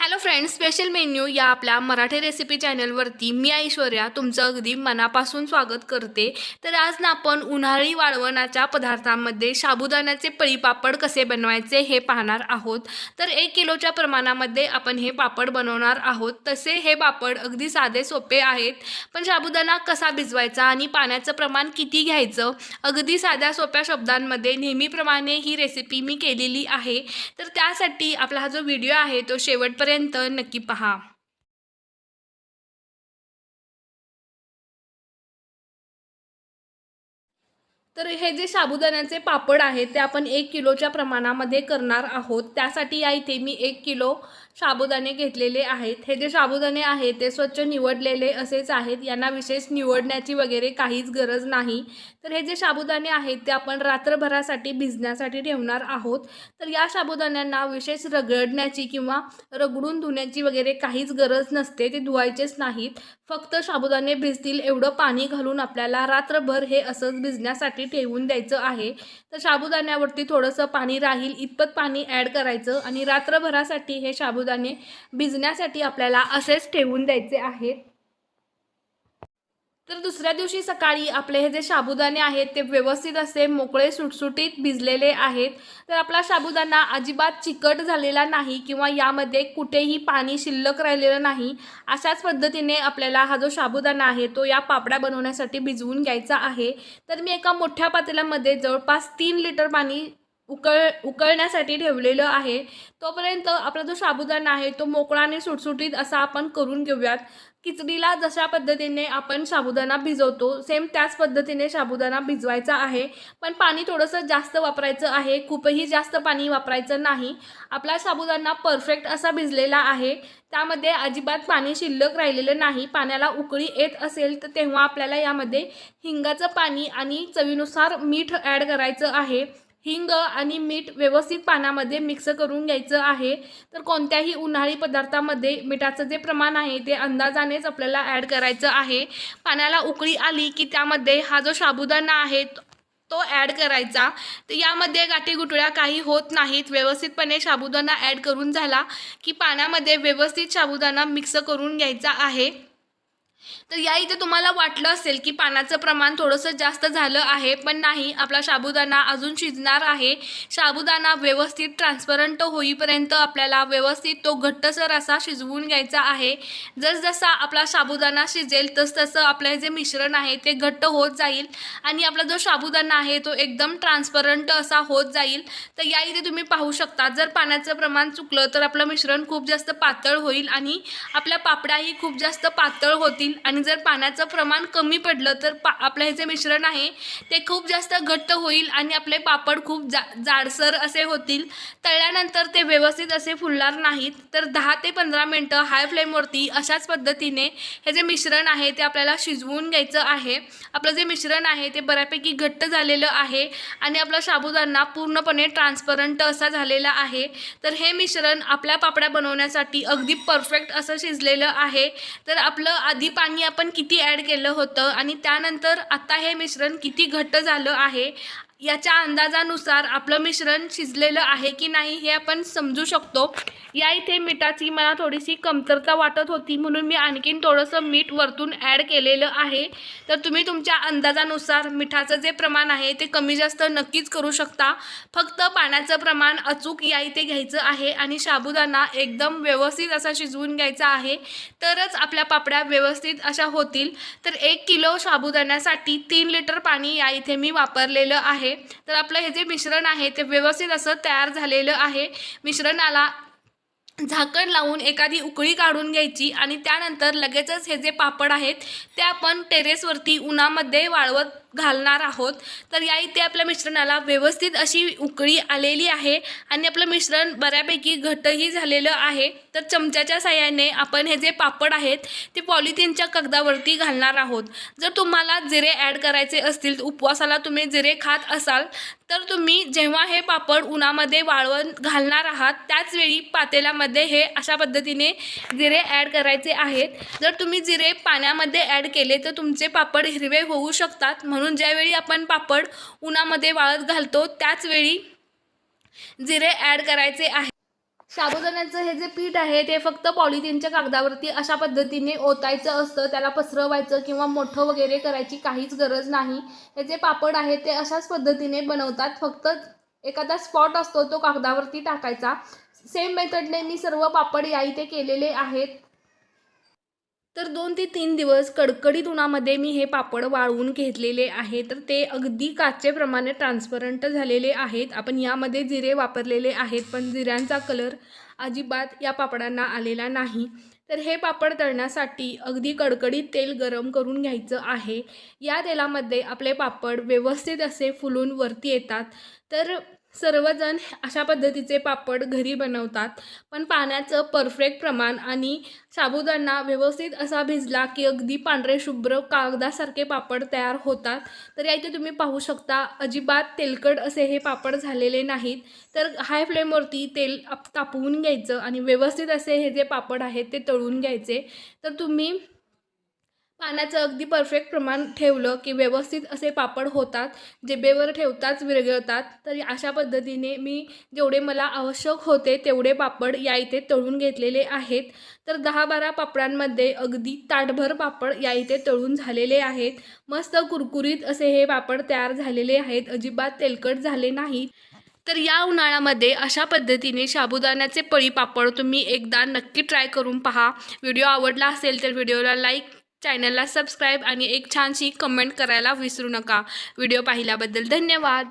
Hello friends special menu या आपल्या Marathi recipe चॅनलवरती मी ऐश्वर्या तुमचं अगदी मनापासून स्वागत करते. तर आज ना आपण उन्हाळी वाळवणाच्या पदार्थांमध्ये साबुदाण्याचे पळीपापड कसे बनवायचे हे पाहणार आहोत. तर एक किलोच्या प्रमाणामध्ये आपण हे पापड बनवणार आहोत. तसे हे पापड अगदी साधे सोपे आहेत. पण साबुदाणा कसा भिजवायचा आणि पाण्याचं प्रमाण किती घ्यायचं? अगदी साध्या सोप्या शब्दांमध्ये नेहमीप्रमाणे ही रेसिपी मी केलेली आहे. तर त्यासाठी आपला हा जो व्हिडिओ आहे तो शेवटपर्यंत शेवटपर्यंत नक्की पहा. तर हे जे साबुदाण्याचे पापड आहेत ते आपण एक किलोच्या प्रमाणामध्ये करणार आहोत. त्यासाठी या इथे मी एक किलो साबुदाणे घेतलेले आहेत. हे जे साबुदाणे आहेत ते स्वच्छ निवडलेले असेच आहेत. यांना विशेष निवडण्याची वगैरे काहीच गरज नाही. तर हे जे साबुदाणे आहेत ते आपण रात्रभरासाठी भिजण्यासाठी ठेवणार आहोत. तर या साबुदाण्यांना विशेष रगडण्याची किंवा रगडून धुण्याची वगैरे काहीच गरज नसते ते धुवायचेच नाहीत. फक्त साबुदाणे भिजतील एवढं पाणी घालून आपल्याला रात्रभर हे असंच भिजण्यासाठी ठेवून द्यायचं आहे. तर साबुदाण्यावरती थोडंसं पाणी राहील इतपत पाणी ॲड करायचं आणि रात्रभरासाठी हे साबुदाणे भिजण्यासाठी आपल्याला असेच ठेवून द्यायचे आहेत. तर दुसऱ्या दिवशी सकाळी आपले हे जे साबुदाणे आहेत ते व्यवस्थित असे मोकळे सुटसुटीत भिजलेले आहेत. तर आपला साबुदाणा अजिबात चिकट झालेला नाही किंवा यामध्ये कुठेही पाणी शिल्लक राहिलेलं नाही अशाच पद्धतीने आपल्याला हा जो साबुदाणा आहे तो या पापड्या बनवण्यासाठी भिजवून घ्यायचा आहे. तर मी एका मोठ्या पातेल्यामध्ये जवळपास तीन लिटर पाणी उकळ उकळण्यासाठी ठेवलेलं आहे. तोपर्यंत आपला जो साबुदाणा आहे तो मोकळा आणि सुटसुटीत असा आपण करून घेऊयात. खिचडीला जशा पद्धतीने आपण साबुदाणा भिजवतो सेम त्याच पद्धतीने साबुदाणा भिजवायचा आहे. पण पाणी थोडंसं जास्त वापरायचं आहे. खूपही जास्त पाणी वापरायचं नाही. आपला साबुदाणा परफेक्ट असा भिजलेला आहे. त्यामध्ये अजिबात पाणी शिल्लक राहिलेलं नाही. पाण्याला उकळी येत असेल तर तेव्हा आपल्याला यामध्ये हिंगाचं पाणी आणि चवीनुसार मीठ ॲड करायचं आहे. हिंग आणि मीठ व्यवस्थित पाण्यामध्ये मिक्स करून घ्यायचं आहे. तर कोणत्याही उन्हाळी पदार्थामध्ये मिठाचं जे प्रमाण आहे ते अंदाजानेच आपल्याला ॲड करायचं आहे. पाण्याला उकळी आली की त्यामध्ये हा जो साबुदाणा आहे तो ॲड करायचा. तर यामध्ये गाठी गुटळ्या काही होत नाहीत. व्यवस्थितपणे साबुदाणा ॲड करून झाला की पाण्यामध्ये व्यवस्थित साबुदाणा मिक्स करून घ्यायचा आहे. तर या इथे तुम्हाला वाटलं असेल की पाण्याचं प्रमाण थोडंसं जास्त झालं आहे पण नाही. आपला साबुदाणा अजून शिजणार आहे. साबुदाणा व्यवस्थित ट्रान्सपरंट होईपर्यंत आपल्याला व्यवस्थित तो घट्टसर असा शिजवून घ्यायचा आहे. जसजसा आपला साबुदाणा शिजेल तसतसं आपलं जे मिश्रण आहे ते घट्ट होत जाईल आणि आपला जो साबुदाणा आहे तो एकदम ट्रान्सपरंट असा होत जाईल. तर या इथे तुम्ही पाहू शकता जर पाण्याचं प्रमाण चुकलं तर आपलं मिश्रण खूप जास्त पातळ होईल आणि आपल्या पापड्याही खूप जास्त पातळ होतील. आणि जर पाण्याचं प्रमाण कमी पडलं तर पा आपलं हे जे मिश्रण आहे ते खूप जास्त घट्ट होईल आणि आपले पापड खूप जा जाडसर असे होतील. तळल्यानंतर ते व्यवस्थित असे फुलणार नाहीत. तर दहा ते पंधरा मिनटं हाय फ्लेमवरती अशाच पद्धतीने हे जे मिश्रण आहे ते आपल्याला शिजवून घ्यायचं आहे. आपलं जे मिश्रण आहे ते बऱ्यापैकी घट्ट झालेलं आहे आणि आपला साबुदाणा पूर्णपणे ट्रान्सपरंट असा झालेला आहे. तर हे मिश्रण आपल्या पापड्या बनवण्यासाठी अगदी परफेक्ट असं शिजलेलं आहे. तर आपलं आधी पाणी आपण किती ॲड केलं होतं आणि त्यानंतर आता हे मिश्रण किती घट्ट झालं आहे याच्या अंदाजानुसार आपलं मिश्रण शिजलेलं आहे की नाही हे आपण समजू शकतो. या इथे मिठाची मला थोडीशी कमतरता वाटत होती म्हणून मी आणखीन थोडंसं मीठ वरतून ॲड केलेलं आहे. तर तुम्ही तुमच्या अंदाजानुसार मिठाचं जे प्रमाण आहे ते कमी जास्त नक्कीच करू शकता. फक्त पाण्याचं प्रमाण अचूक या इथे घ्यायचं आहे आणि साबुदाणा एकदम व्यवस्थित असा शिजवून घ्यायचा आहे. तरच आपल्या पापड्या व्यवस्थित अशा होतील. तर एक किलो साबुदाण्यासाठी तीन लिटर पाणी या इथे मी वापरलेलं आहे. तर आपलं हे जे मिश्रण आहे ते व्यवस्थित असं तयार झालेलं आहे. मिश्रणाला झाकण लावून एखादी उकळी काढून घ्यायची आणि त्यानंतर लगेचच हे जे पापड आहेत ते आपण टेरेसवरती उन्हामध्ये वाळवत घालणार आहोत. तर या इथे आपल्या मिश्रणाला व्यवस्थित अशी उकळी आलेली आहे आणि आपलं मिश्रण बऱ्यापैकी घट्टही झालेलं आहे. तर चमच्याच्या साह्याने आपण हे जे पापड आहेत ते पॉलिथिनच्या कागदावरती घालणार आहोत. जर तुम्हाला जिरे ॲड करायचे असतील उपवासाला तुम्ही जिरे खात असाल तर तुम्ही जेव्हा हे पापड उन्हामध्ये वाळवण घालणार आहात त्याचवेळी पातेल्यामध्ये हे अशा पद्धतीने जिरे ॲड करायचे आहेत. जर तुम्ही जिरे पाण्यामध्ये ॲड केले तर तुमचे पापड हिरवे होऊ शकतात. म्हणून म्हणून ज्यावेळी आपण पापड उन्हामध्ये वाळत घालतो त्याचवेळी जिरे ॲड करायचे आहे. साबुदाण्याचं हे जे पीठ आहे ते फक्त पॉलिथिनच्या कागदावरती अशा पद्धतीने ओतायचं असतं. त्याला पसरवायचं किंवा मोठं वगैरे करायची काहीच गरज नाही. हे जे पापड आहे ते अशाच पद्धतीने बनवतात. फक्त एखादा स्पॉट असतो तो कागदावरती टाकायचा. सेम मेथडने मी सर्व पापड या इथे केलेले आहेत. तर दोन ते तीन दिवस कडकडीत उन्हामध्ये मी हे पापड वाळवून घेतलेले आहे. तर ते अगदी काचेप्रमाणे ट्रान्सपरंट झालेले आहेत. आपण यामध्ये जिरे वापरलेले आहेत पण जिऱ्यांचा कलर अजिबात या पापडांना आलेला नाही. तर हे पापड तळण्यासाठी अगदी कडकडीत तेल गरम करून घ्यायचं आहे. या तेलामध्ये आपले पापड व्यवस्थित असे फुलून वरती येतात. तर सर्वजण अशा पद्धतीचे पापड घरी बनवतात. पण पाण्याचं परफेक्ट प्रमाण आणि साबुदाणा व्यवस्थित असा भिजला की अगदी पांढरे शुभ्र कागदासारखे पापड तयार होतात. तर या इथे तुम्ही पाहू शकता अजिबात तेलकट असे हे पापड झालेले नाहीत. तर हाय फ्लेमवरती तेल आप- तापवून घ्यायचं आणि व्यवस्थित असे हे जे पापड आहेत ते तळून घ्यायचे. तर तुम्ही पाण्याचं अगदी परफेक्ट प्रमाण ठेवलं की व्यवस्थित असे पापड होतात जिबेवर ठेवताच विरघळतात. तर अशा पद्धतीने मी जेवढे मला आवश्यक होते तेवढे पापड या इथे तळून घेतलेले आहेत. तर दहा बारा पापडांमध्ये अगदी ताटभर पापड या इथे तळून झालेले आहेत. मस्त कुरकुरीत असे हे पापड तयार झालेले आहेत. अजिबात तेलकट झाले नाही. तर या उन्हाळ्यामध्ये अशा पद्धतीने साबुदाण्याचे पळी पापड तुम्ही एकदा नक्की ट्राय करून पहा. व्हिडिओ आवडला असेल तर व्हिडिओला लाईक चॅनलला सबस्क्राईब आणि एक छानशी कमेंट करायला विसरू नका. व्हिडिओ पाहिल्याबद्दल धन्यवाद.